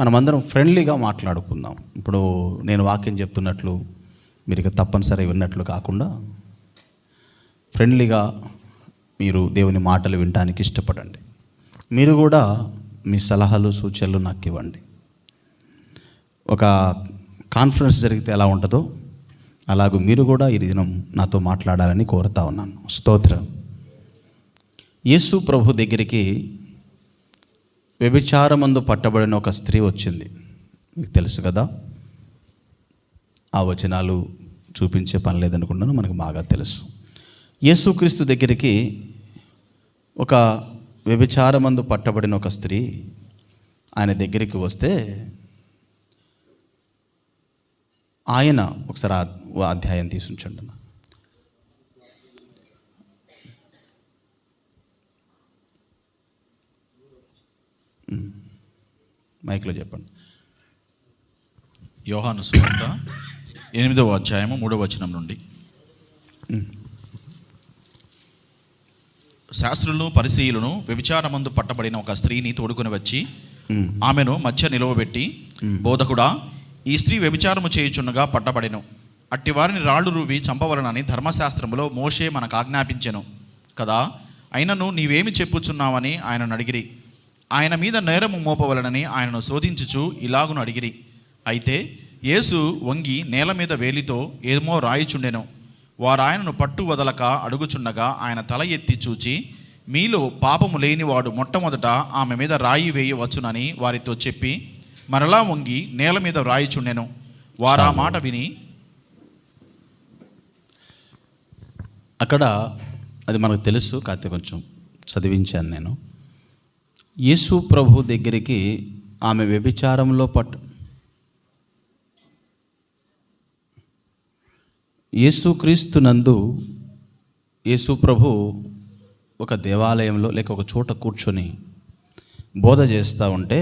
మనమందరం ఫ్రెండ్లీగా మాట్లాడుకుందాం. ఇప్పుడు నేను వాక్యం చెప్తున్నట్లు మీరు ఇక తప్పనిసరి విన్నట్లు కాకుండా ఫ్రెండ్లీగా మీరు దేవుని మాటలు వినడానికి ఇష్టపడండి. మీరు కూడా మీ సలహాలు సూచనలు నాకు ఇవ్వండి. ఒక కాన్ఫరెన్స్ జరిగితే ఎలా ఉంటుందో అలాగే మీరు కూడా ఈ దినం నాతో మాట్లాడాలని కోరుతా ఉన్నాను. స్తోత్రం. యేసు ప్రభు దగ్గరికి వ్యభిచారమందు పట్టబడిన ఒక స్త్రీ వచ్చింది. మీకు తెలుసు కదా? ఆ వచనాలు చూపించే పని లేదనుకున్నాను మనకు బాగా తెలుసు. యేసుక్రీస్తు దగ్గరికి ఒక వ్యభిచారమందు పట్టబడిన ఒక స్త్రీ ఆయన దగ్గరికి వస్తే ఆయన ఒకసారి అధ్యాయం తీసుంచండి మైక్లో చెప్పండి. యోహాను సువార్త ఎనిమిదవ అధ్యాయము మూడవ వచనం నుండి. శాస్త్రులను పరిశీలను వ్యభిచారమందు పట్టబడిన ఒక స్త్రీని తోడుకొని వచ్చి ఆమెను మధ్య నిలవబెట్టి బోధకుడా ఈ స్త్రీ వ్యభిచారము చేయుచున్నగా పట్టబడెను. అట్టి వారిని రాళ్ళు రువి చంపవలనని ధర్మశాస్త్రములో మోషే మనకు ఆజ్ఞాపించెను. కదా అయినను నీవేమి చెప్పుచున్నావని ఆయనను అడిగిరి ఆయన మీద నేరము మోపవలనని ఆయనను శోధించుచు ఇలాగును అడిగిరి. అయితే యేసు వంగి నేల మీద వేలితో ఏమో రాయిచుండెను. వారు ఆయనను పట్టు వదలక అడుగుచుండగా ఆయన తల ఎత్తి చూచి మీలో పాపము లేనివాడు మొట్టమొదట ఆమె మీద రాయి వేయవచ్చునని వారితో చెప్పి మరలా వంగి నేల మీద రాయిచుండెను. వారు ఆ మాట విని అక్కడ అది మనకు తెలుసు కాకపోతే కొంచెం చదివించాను నేను. యేసు ప్రభు దగ్గరికి ఆమె వ్యభిచారంలో పట్టు. యేసుక్రీస్తు నందు యేసు ప్రభు ఒక దేవాలయంలో లేక ఒక చోట కూర్చొని బోధ చేస్తూ ఉంటే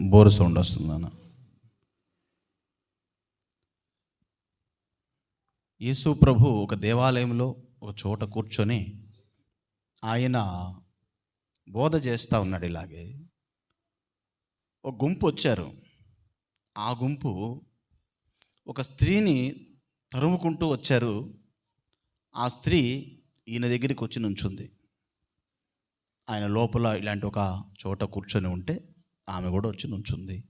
బోరు సౌండ్ వస్తుందన్న యేసు ప్రభు ఒక దేవాలయంలో ఒక చోట కూర్చొని ఆయన బోధ చేస్తూ ఉన్నాడు ఇలాగే. ఒక గుంపు వచ్చారు. ఆ గుంపు ఒక స్త్రీని తరుముకుంటూ వచ్చారు. ఆ స్త్రీ ఈయన దగ్గరికి వచ్చి నుంచుంది. ఆయన లోపల ఇలాంటి ఒక చోట కూర్చొని ఉంటే ఆమె కూడా వచ్చి నుంచుంది.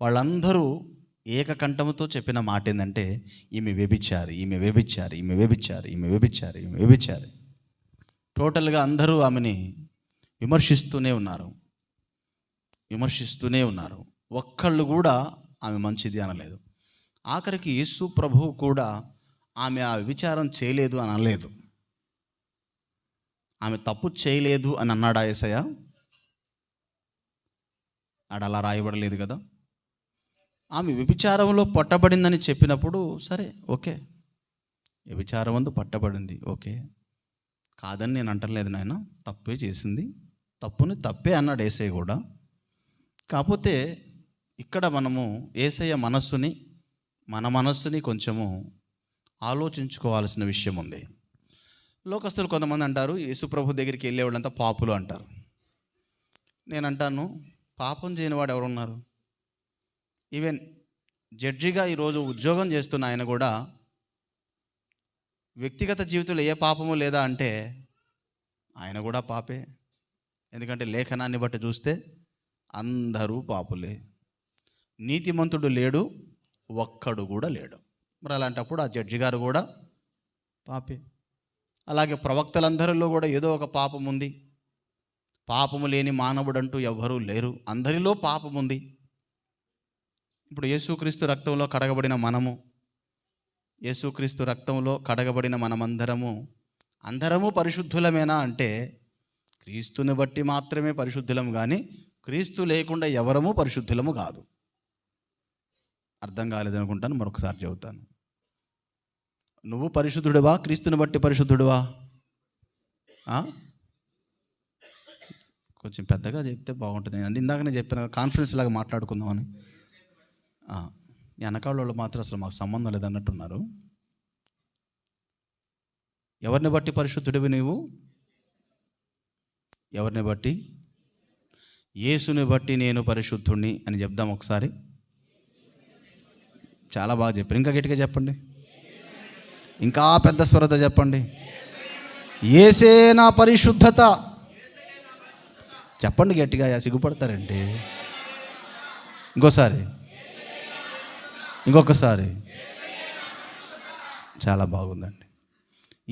వాళ్ళందరూ ఏకకంఠముతో చెప్పిన మాట ఏంటంటే ఈమె వ్యభిచారి ఈమె వ్యభిచారి ఈమె వ్యభిచారి ఈమె వ్యభిచారి ఈమె వ్యభిచారి. టోటల్గా అందరూ ఆమెని విమర్శిస్తూనే ఉన్నారు. విమర్శిస్తూనే ఉన్నారు. ఒక్కళ్ళు కూడా ఆమె మంచిది అనలేదు ఆఖరికి యేసు ప్రభువు కూడా ఆమె ఆ విచారం చేయలేదు అని అనలేదు. ఆమె తప్పు చేయలేదు అని అన్నాడా ఏసయ్య? ఆడ అలా రాయబడలేదు కదా. ఆమె వ్యభిచారంలో పట్టబడిందని చెప్పినప్పుడు సరే ఓకే. వ్యభిచారం అందు పట్టబడింది ఓకే. కాదని నేను అంటలేదు నాయన తప్పే చేసింది. తప్పుని తప్పే అన్నాడు ఏసయ్య కూడా. కాకపోతే ఇక్కడ మనము ఏసయ్య మనస్సుని మన మనస్సుని కొంచెము ఆలోచించుకోవాల్సిన విషయం ఉంది. లోకస్తులు కొంతమంది అంటారు యేసుప్రభు దగ్గరికి వెళ్ళేవాళ్ళంతా పాపులు అంటారు. నేను అంటాను పాపం చేయని వాడు ఎవరున్నారు? ఈవెన్ జడ్జిగా ఈరోజు ఉద్యోగం చేస్తున్న ఆయన కూడా వ్యక్తిగత జీవితంలో ఏ పాపము లేదా అంటే ఆయన కూడా పాపే. ఎందుకంటే లేఖనాన్ని బట్టి చూస్తే అందరూ పాపులే. నీతిమంతుడు లేడు ఒక్కడు కూడా లేడు. మరి అలాంటప్పుడు ఆ జడ్జి గారు కూడా పాపే. అలాగే ప్రవక్తలందరిలో కూడా ఏదో ఒక పాపం ఉంది. పాపము లేని మానవుడంటూ ఎవ్వరూ లేరు. అందరిలో పాపం ఉంది. ఇప్పుడు యేసుక్రీస్తు రక్తంలో కడగబడిన మనము యేసుక్రీస్తు రక్తంలో కడగబడిన మనమందరము అందరము పరిశుద్ధులమేనా అంటే క్రీస్తుని బట్టి మాత్రమే పరిశుద్ధులము కానీ క్రీస్తు లేకుండా ఎవరము పరిశుద్ధులము కాదు. అర్థం కాలేదనుకుంటాను మరొకసారి చెబుతాను. నువ్వు పరిశుద్ధుడివా? క్రీస్తుని బట్టి పరిశుద్ధుడివా? కొంచెం పెద్దగా చెప్తే బాగుంటుంది. నేను ఇందాకనే చెప్పాను కాన్ఫరెన్స్ లాగా మాట్లాడుకుందామని. ఆ, వెనకాల వాళ్ళు మాత్రం అసలు మాకు సంబంధం లేదన్నట్టున్నారు. ఎవరిని బట్టి పరిశుద్ధుడివి నీవు? ఎవరిని బట్టి? యేసుని బట్టి నేను పరిశుద్ధుణ్ణి అని చెప్దాం ఒకసారి. చాలా బాగా చెప్పారు. ఇంకా గట్టిగా చెప్పండి. ఇంకా పెద్ద స్వరత చెప్పండి. ఏసే నా పరిశుద్ధత. చెప్పండి గట్టిగా సిగ్గుపడతారండి ఇంకోసారి. ఇంకొకసారి. చాలా బాగుందండి.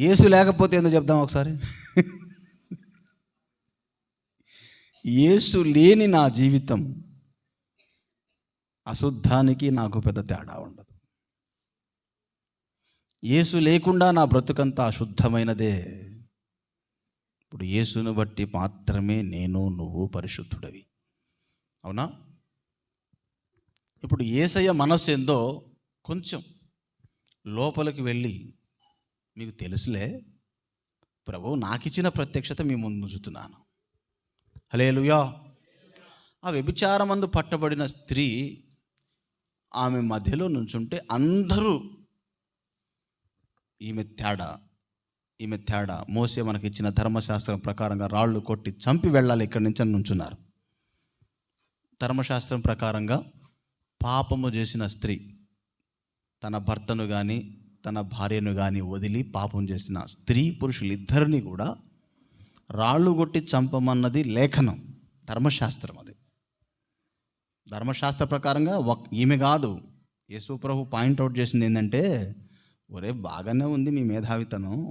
యేసు లేకపోతే ఎందుకు చెప్దాం ఒకసారి? యేసు లేని నా జీవితం అశుద్ధానికి నాకు పెద్ద తేడా ఉండదు. యేసు లేకుండా నా బ్రతుకంతా అశుద్ధమైనదే. ఇప్పుడు యేసును బట్టి మాత్రమే నేను నువ్వు పరిశుద్ధుడవి. అవునా? ఇప్పుడు ఏసయ్య మనస్సు ఏందో కొంచెం లోపలికి వెళ్ళి మీకు తెలుసులే ప్రభు నాకిచ్చిన ప్రత్యక్షత మీ ముందు ఉంచుతున్నాను. హలేలుయా ఆ వ్యభిచారమందు పట్టబడిన స్త్రీ ఆమె మధ్యలో నుంచుంటే అందరూ ఈమె తేడా ఈమె తేడా. మోసే మనకి ఇచ్చిన ధర్మశాస్త్రం ప్రకారంగా రాళ్ళు కొట్టి చంపి వెళ్ళాలి ఇక్కడి నుంచి నుంచున్నారు. ధర్మశాస్త్రం ప్రకారంగా పాపము చేసిన స్త్రీ తన భర్తను కానీ తన భార్యను కానీ వదిలి పాపం చేసిన స్త్రీ పురుషులు ఇద్దరిని కూడా రాళ్ళు కొట్టి చంపమన్నది లేఖనం ధర్మశాస్త్రం అది. ధర్మశాస్త్ర ప్రకారంగా ఒక్ ఈమె కాదు యేసు ప్రభు పాయింట్అవుట్ చేసింది ఏంటంటే ఒరే బాగానే ఉంది మీ మేధావితనం.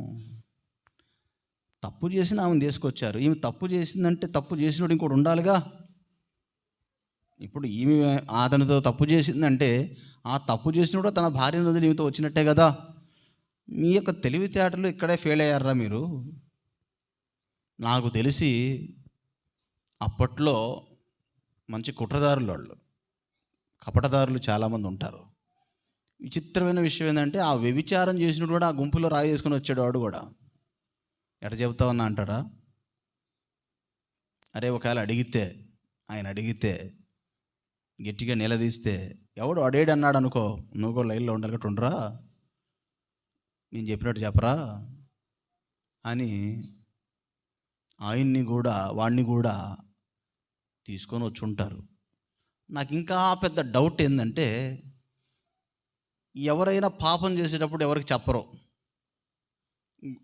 తప్పు చేసిన ఆమెను తీసుకొచ్చారు. ఈమె తప్పు చేసిందంటే తప్పు చేసినోడు ఇంకోటి ఉండాలిగా? ఇప్పుడు ఈమె అతనితో తప్పు చేసిందంటే ఆ తప్పు చేసినోడు తన భార్యను వదిలి ఈమెతో వచ్చినట్టే కదా? మీ యొక్క తెలివితేటలు ఇక్కడే ఫెయిల్ అయ్యారా మీరు? నాకు తెలిసి అప్పట్లో మంచి కుట్రదారులు వాళ్ళు కపటదారులు చాలామంది ఉంటారు. విచిత్రమైన విషయం ఏంటంటే ఆ వ్యభిచారం చేసినప్పుడు కూడా ఆ గుంపులో రాయి చేసుకుని వచ్చాడు వాడు కూడా. ఎట చెబుతావన్నా అంటాడా? అరే ఒకవేళ అడిగితే ఆయన అడిగితే గట్టిగా నిలదీస్తే ఎవడు అడేడు అన్నాడు అనుకో నువ్వు కూడా లైన్లో ఉండాలి ఉండరా. నేను చెప్పినట్టు చెప్పరా? అని ఆయన్ని కూడా వాడిని కూడా తీసుకొని వచ్చి ఉంటారు నాకు ఇంకా పెద్ద డౌట్ ఏంటంటే ఎవరైనా పాపం చేసేటప్పుడు ఎవరికి చెప్పరు.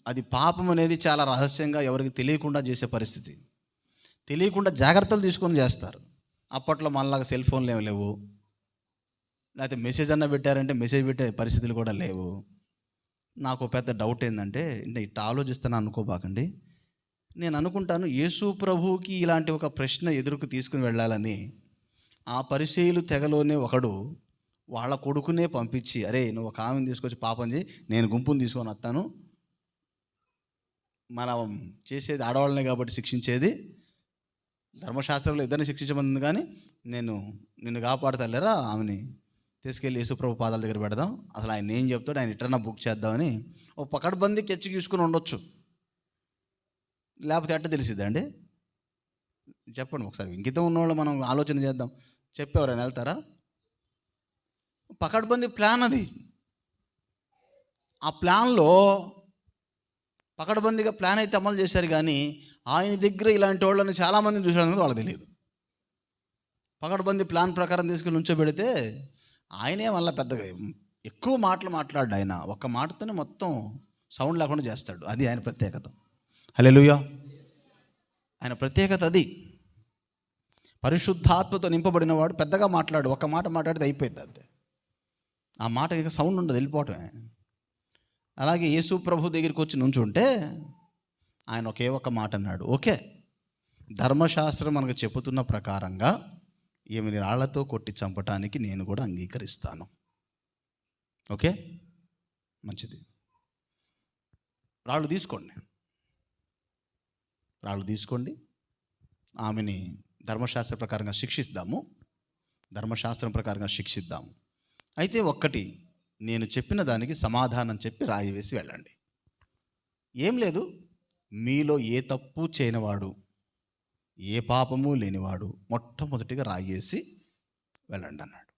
అది పాపం అనేది చాలా రహస్యంగా ఎవరికి తెలియకుండా చేసే పరిస్థితి. తెలియకుండా జాగ్రత్తలు తీసుకొని చేస్తారు. అప్పట్లో మనలాగా సెల్ ఫోన్లు ఏమి లేవు. లేకపోతే మెసేజ్ అన్న పెట్టారంటే మెసేజ్ పెట్టే పరిస్థితులు కూడా లేవు. నాకు పెద్ద డౌట్ ఏంటంటే ఇట్లా ఆలోచిస్తాను అనుకోబాకండి. నేను అనుకుంటాను యేసు ప్రభువుకి ఇలాంటి ఒక ప్రశ్న ఎదురుకు తీసుకుని వెళ్ళాలని ఆ పరిశీలు తెగలోనే ఒకడు వాళ్ళ కొడుకునే పంపించి అరే నువ్వు ఒక ఆమెను తీసుకొచ్చి పాపం చేయి నేను గుంపుని తీసుకొని వస్తాను. మనం చేసేది ఆడవాళ్ళనే కాబట్టి శిక్షించేది ధర్మశాస్త్రంలో ఇద్దరిని శిక్షించమంది కానీ నేను నిన్ను కాపాడతలేరా ఆమెని తీసుకెళ్ళి యేసుప్రభు పాదాల దగ్గర పెడదాం. అసలు ఆయన ఏం చెప్తాడు ఆయన ఇట్లా బుక్ చేద్దామని ఓ పకడ్బందీ కెచ్చి తీసుకుని ఉండొచ్చు. లేకపోతే ఎట్ట తెలిసిద్దండి చెప్పండి ఒకసారి. ఇంకితం ఉన్నవాళ్ళు మనం ఆలోచన చేద్దాం. చెప్పేవారైనా వెళ్తారా? పకడ్బందీ ప్లాన్ అది. ఆ ప్లాన్లో పకడ్బందీగా ప్లాన్ అయితే అమలు చేశారు కానీ ఆయన దగ్గర ఇలాంటి వాళ్ళని చాలామందిని చూసాడని వాళ్ళకి తెలియదు. పకడ్బందీ ప్లాన్ ప్రకారం తీసుకుని ఉంచబెడితే ఆయనే మళ్ళీ పెద్దగా ఎక్కువ మాటలు మాట్లాడు ఆయన. ఒక్క మాటతోనే మొత్తం సౌండ్ లేకుండా చేస్తాడు. అది ఆయన ప్రత్యేకత. హలెలుయా ఆయన ప్రత్యేకత అది. పరిశుద్ధాత్మతో నింపబడిన వాడు పెద్దగా మాట్లాడు ఒక మాట మాట్లాడితే అయిపోయింది అంతే. ఆ మాట ఇక సౌండ్ ఉండదు వెళ్ళిపోవటమే. అలాగే యేసు ప్రభు దగ్గరికి వచ్చి నుంచుంటే ఆయన ఒకే ఒక మాట అన్నాడు ఓకే. ధర్మశాస్త్రం మనకు చెబుతున్న ప్రకారంగా ఈమెని రాళ్ళతో కొట్టి చంపటానికి నేను కూడా అంగీకరిస్తాను. ఓకే? మంచిది. రాళ్ళు తీసుకోండి. రాళ్ళు తీసుకోండి. ఆమెని ధర్మశాస్త్ర ప్రకారంగా శిక్షిస్తాము ధర్మశాస్త్రం ప్రకారంగా శిక్షిద్దాము. అయితే ఒక్కటి నేను చెప్పిన దానికి సమాధానం చెప్పి రాయి వేసి వెళ్ళండి. ఏం లేదు మీలో ఏ తప్పు చేయనివాడు ఏ పాపము లేనివాడు మొట్టమొదటిగా రాయి వేసి వెళ్ళండి అన్నాడు.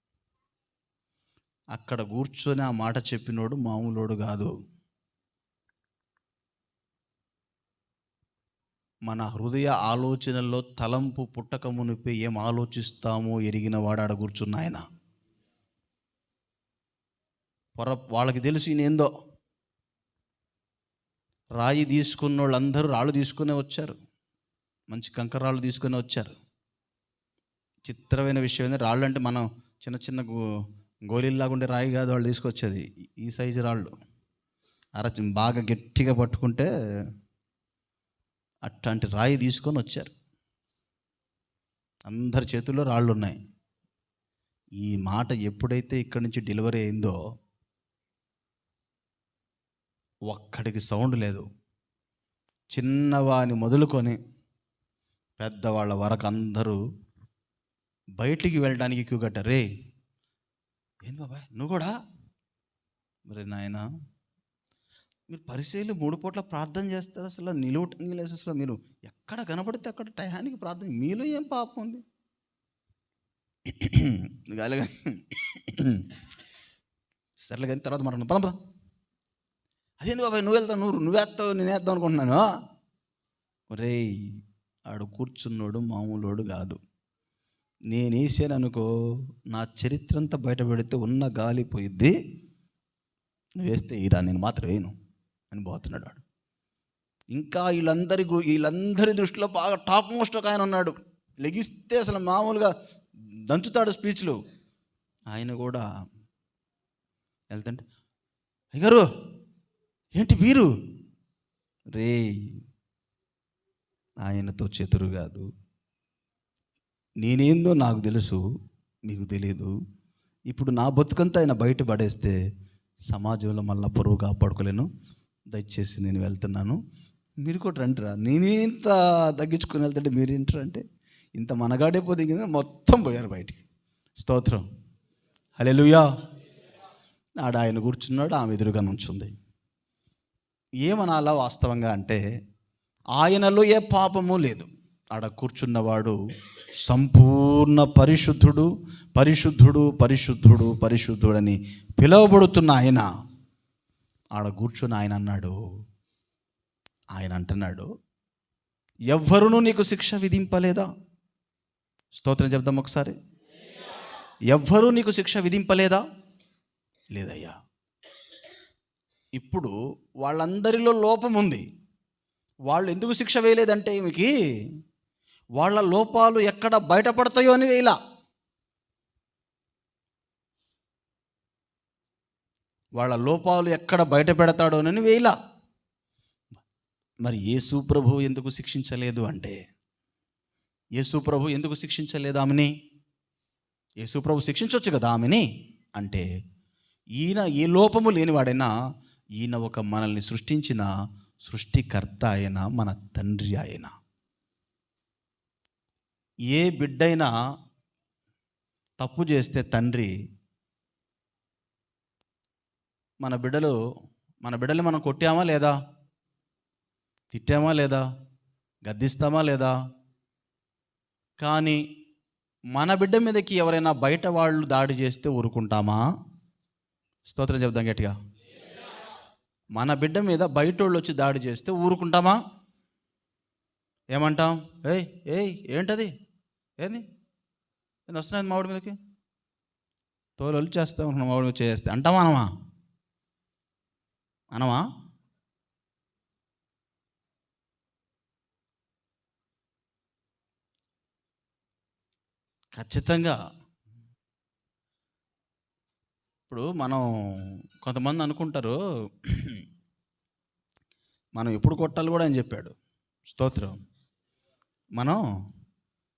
అక్కడ కూర్చొని ఆ మాట చెప్పినోడు మామూలోడు కాదు. మన హృదయ ఆలోచనల్లో తలంపు పుట్టక మునిపే ఏం ఆలోచిస్తామో ఎరిగిన వాడు ఆడ కూర్చున్న ఆయన. పొర వాళ్ళకి తెలుసు నేందో ఏందో? రాయి తీసుకున్న వాళ్ళందరూ రాళ్ళు తీసుకునే వచ్చారు. మంచి కంకరాళ్ళు తీసుకుని వచ్చారు. చిత్రమైన విషయం ఏంటంటే రాళ్ళు అంటే మనం చిన్న చిన్న గో గోళీల్లాగా ఉండే రాయి కాదు వాళ్ళు తీసుకొచ్చేది. ఈ- ఈ సైజు రాళ్ళు. అర బాగా గట్టిగా పట్టుకుంటే అట్లాంటి రాయి తీసుకొని వచ్చారు. అందరి చేతుల్లో రాళ్ళు ఉన్నాయి ఈ మాట ఎప్పుడైతే ఇక్కడి నుంచి డెలివరీ అయిందో ఒక్కడికి సౌండ్ లేదు. చిన్నవాని మొదలుకొని పెద్దవాళ్ళ వరకు అందరూ బయటికి వెళ్ళడానికి క్యూ కట్టారు. రే ఏంది బాబాయ్ నువ్వు కూడా? మరి నాయనా మీరు పరిశీలి మూడు పూట్ల ప్రార్థన చేస్తారు అసలు నిలువటంగి లేదు అసలు మీరు ఎక్కడ కనపడితే అక్కడ టయానికి ప్రార్థన మీలో ఏం పాపం ఉంది? గాలి సర్లే కానీ తర్వాత మనం పదం పదం. అదేంది బాబాయ్ నువ్వు వెళ్తావు నువ్వు నువ్వేస్తావు నేను వేద్దాం అనుకుంటున్నాను? రేయ్ ఆడు కూర్చున్నోడు మామూలోడు కాదు. నేను వేసాను అనుకో నా చరిత్ర అంతా బయట పెడితే ఉన్న గాలి పోయిద్ది. నువ్వు వేస్తే ఇరా నేను మాత్రం వేయను. అని పోతున్నాడు వాడు. ఇంకా వీళ్ళందరి వీళ్ళందరి దృష్టిలో బాగా టాప్ మోస్ట్ ఒక ఆయన ఉన్నాడు. లెగిస్తే అసలు మామూలుగా దంచుతాడు స్పీచ్లు ఆయన కూడా వెళ్తుంటే అయ్యారు ఏంటి వీరు? రే ఆయనతో చెతురు కాదు. నేనేందో నాకు తెలుసు మీకు తెలియదు ఇప్పుడు నా బతుకంతా ఆయన బయట పడేస్తే సమాజంలో మళ్ళా పరువు కాపాడుకోలేను. దయచేసి నేను వెళ్తున్నాను. మీరు కూడా రండిరా. నేనేంత తగ్గించుకుని వెళ్తుంటే మీరేంటారు అంటే ఇంత మనగాడే పోతే ఇంక మొత్తం పోయారు బయటికి. స్తోత్రం. హల్లెలూయా. ఆడ ఆయన కూర్చున్నాడు ఆమె ఎదురుగా నుంచుంది. ఏమనాలా వాస్తవంగా అంటే ఆయనలో ఏ పాపము లేదు. ఆడ కూర్చున్నవాడు సంపూర్ణ పరిశుద్ధుడు పరిశుద్ధుడు పరిశుద్ధుడు పరిశుద్ధుడని పిలువబడుతున్న ఆయన. ఆడ కూర్చొని ఆయన అన్నాడు ఆయన అంటున్నాడు ఎవ్వరునూ నీకు శిక్ష విధింపలేదా? స్తోత్రం చెప్దాం ఒకసారి. ఎవ్వరూ నీకు శిక్ష విధింపలేదా? లేదయ్యా. ఇప్పుడు వాళ్ళందరిలో లోపం ఉంది. వాళ్ళు ఎందుకు శిక్ష వేయలేదంటే ఈమెకి వాళ్ళ లోపాలు ఎక్కడ బయటపడతాయో అని వేయలా. వాళ్ళ లోపాలు ఎక్కడ బయట పెడతాడోనని వేయలా. మరి యేసు ప్రభు ఎందుకు శిక్షించలేదు అంటే? యేసు ప్రభు ఎందుకు శిక్షించలేదు ఆమెని? యేసు ప్రభు శిక్షించవచ్చు కదా ఆమెని? అంటే ఈయన ఏ లోపము లేనివాడైనా ఈయన ఒక మనల్ని సృష్టించిన సృష్టికర్త ఆయన మన తండ్రి ఆయన. ఏ బిడ్డైనా తప్పు చేస్తే తండ్రి మన బిడ్డలు మన బిడ్డలు మనం కొట్టామా లేదా? తిట్టామా లేదా? గద్దిస్తామా లేదా? కానీ మన బిడ్డ మీదకి ఎవరైనా బయట వాళ్ళు దాడి చేస్తే ఊరుకుంటామా? స్తోత్రం చెప్దాం గట్టిగా. మన బిడ్డ మీద బయట వాళ్ళు వచ్చి దాడి చేస్తే ఊరుకుంటామా? ఏమంటాం? ఏయ్ ఏయ్ ఏంటది? ఏంది? నేను వస్తున్నాయి మామిడి మీదకి? తోలు చేస్తా ఉంటున్నాం మామిడి మీద చేస్తే అంటామా అనమా అనమా ఖచ్చితంగా. ఇప్పుడు మనం కొంతమంది అనుకుంటారు మనం ఎప్పుడు కొట్టాలి కూడా అని చెప్పాడు. స్తోత్రం. మనం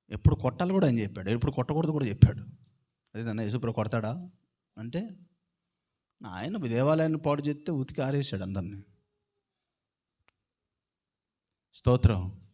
ఎప్పుడు కొట్టాలి కూడా అని చెప్పాడు. ఎప్పుడు కొట్టకూడదు కూడా చెప్పాడు. అదేదన్నా నన్ను యేసుప్రభు కొడతాడా? అంటే ఆయన దేవాలయాన్ని పాడు చేస్తే ఉతికి ఆరేసాడు అందరినీ. స్తోత్రం.